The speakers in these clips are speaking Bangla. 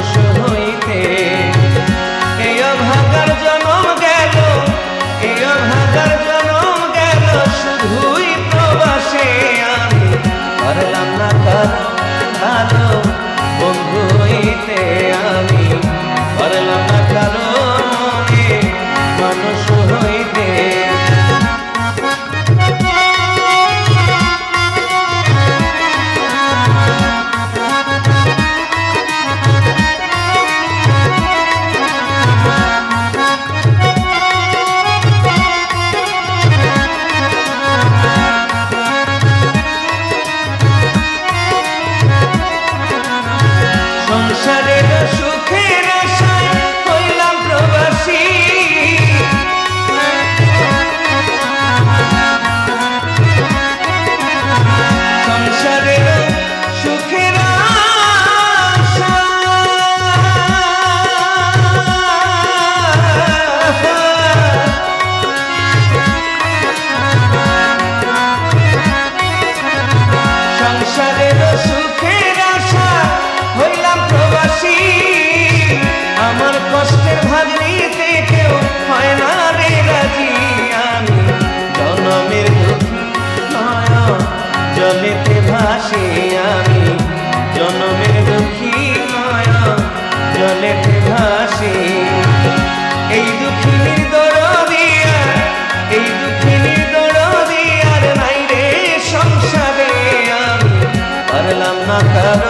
Russia. সংসারের চলে ভাসে এই দুঃখিনীর দরদিয়া এই দুঃখিনীর দরদিয়ার নাই রে সংসারে আমি পারলাম না কারও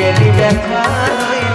গেলি দেখা